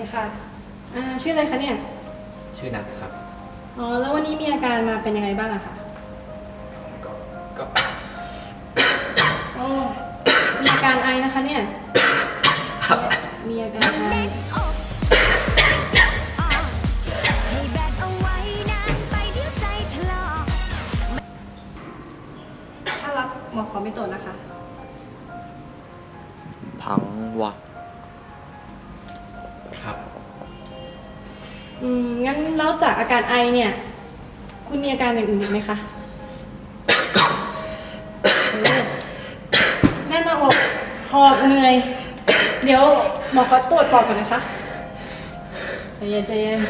ดีค่ะอ่าชื่ออะไรคะเนี่ย ชื่อนัทครับ อ๋อ แล้ววันนี้มีอาการมาเป็นยังไงบ้างอะคะก็ก็ อ๋อมีอาการไอนะคะเนี่ยมีอาการไอ ให้แบกเอาไว้นานไปเดี๋ยวใจถลอก ถ้ารับหมอขอไม่ตรวจนะคะ พังวะ อืมงั้นแล้วจากอาการไอเนี่ย คุณมีอาการอย่างอื่นอีกไหมคะ แน่นหน้าอกหอบเหนื่อย เดี๋ยวหมอขอตรวจปอดก่อนนะคะ ใจเย็นใจเย็น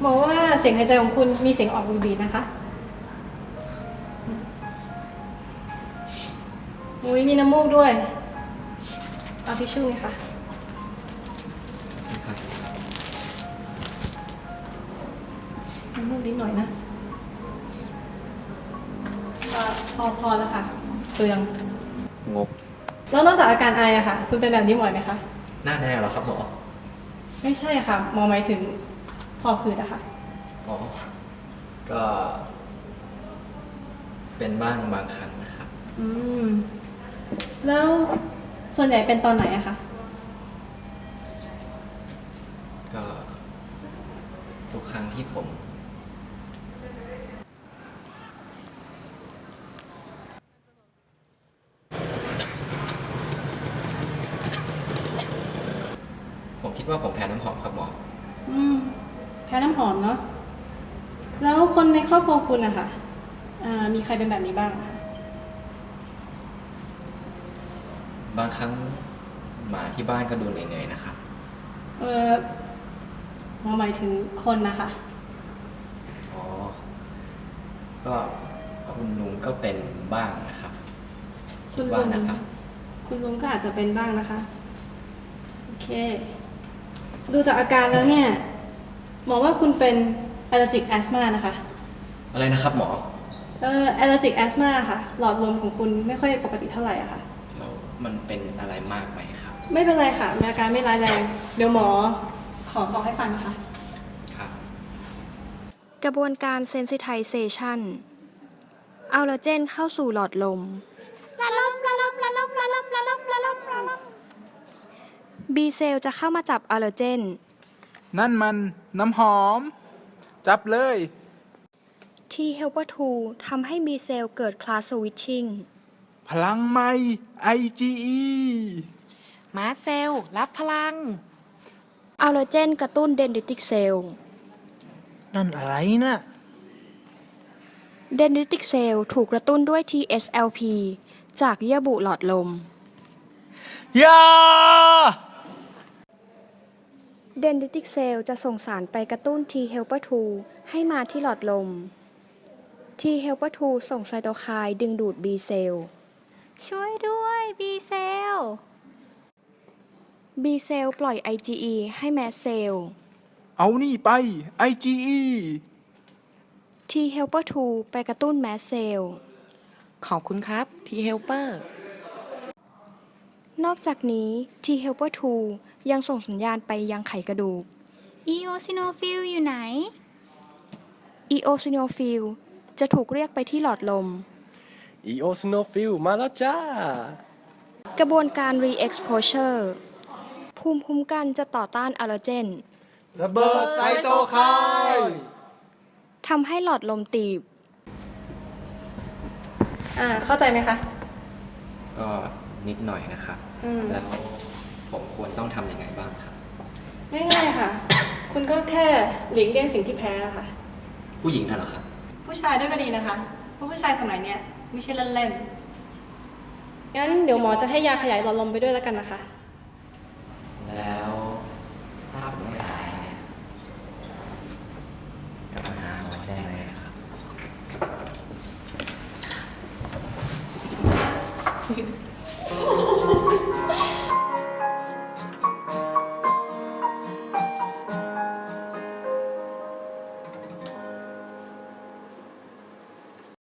หมอว่าเสียงหายใจของคุณมีเสียงออกบีบๆนะคะ อุ้ยมีน้ำมูกด้วย เอาทิชชู่ไหมคะ ครับน้ำมูกนิดหน่อยนะก็พอพอแล้วค่ะ เปลืองงกแล้วนอกจากอาการไออะค่ะ คุณเป็นแบบนี้บ่อยไหมคะ หน้าแน่เหรอครับหมอไม่ใช่ค่ะหมอหมายถึงพอผืดอะค่ะ อ๋อก็ เป็นบ้างบางครั้งนะครับ อืม แล้วส่วนใหญ่เป็นตอนไหนอะคะ ก็ทุกครั้งที่ผม ผมคิดว่าผมแพ้น้ำหอมครับหมอ อืมแพ้น้ำหอมเนาะ แล้วคนในครอบครัวคุณอะค่ะอ่ามีใครเป็นแบบนี้บ้างอะคะ บางครั้งหมาที่บ้านก็ดูเหนื่อยๆนะครับ เออหมอหมายถึงคนนะคะ อ๋อ ก็คุณลุงก็เป็นบ้างนะครับคิดว่านะครับ คุณลุงก็อาจจะเป็นบ้างนะคะ โอเค ดูจากอาการแล้วเนี่ย หมอว่าคุณเป็น allergic asthma นะคะ อะไรนะครับหมอ เอ่อ allergic asthma ค่ะ หลอดลมของคุณไม่ค่อยปกติเท่าไหร่อะค่ะแล้ว มันเป็นอะไรมากไหมครับ ไม่เป็นไรค่ะมีอาการไม่ร้ายแรง เดี๋ยวหมอขอบอกให้ฟังนะคะ ครับ กระบวนการ sensitization เอาลาเจนเข้าสู่หลอดลม B เซลจะเข้ามาจับอะลาเจน นั่นมันน้ำหอม จับเลย T helper 2ทำให้ B เซลเกิด class switching พลังใหม่ IgE มาเซลรับพลังอะลาเจนกระตุ้น dendritic cell นั่นอะไรนะ dendritic cell ถูกกระตุ้นด้วย TSLP จากเยื่อบุหลอดลม ยา dendritic cell จะส่งสารไปกระตุ้น T helper 2 ให้มาที่หลอดลม T helper 2 ส่งไซโตไคน์ดึงดูด B เซล ช่วยด้วยบีเซล B เซลปล่อย IgE ให้แมสเซล เอานี่ไป IgE T helper 2 ไปกระตุ้นแมสเซล ขอบคุณครับทีเฮลเปอร์นอกจากนี้ T helper 2 ยังส่งสัญญาณไปยังไขกระดูกอีโอซิโนฟิลอยู่ไหน eosinophil จะถูกเรียกไปที่หลอดลม อีโอสโนฟิลมาแล้วจ้า กระบวนการ re-exposure ภูมิคุ้มกันจะต่อต้านอะลาเจนระเบิดไซโตไคน์ทำให้หลอดลมตีบ อ่า เข้าใจไหมคะ ก็นิดหน่อยนะครับ อืม แล้วผมควรต้องทำยังไงบ้างครับ ง่ายๆค่ะ คุณก็แค่หลีกเลี่ยงสิ่งที่แพ้ค่ะ ผู้หญิงน่ะเหรอครับ ผู้ชายด้วยก็ดีนะคะ เพราะผู้ชายสมัยเนี้ยไม่ใช่เล่นๆงั้นเดี๋ยวหมอจะให้ยาขยายหลอดลมไปด้วยแล้วกันนะคะ แล้ว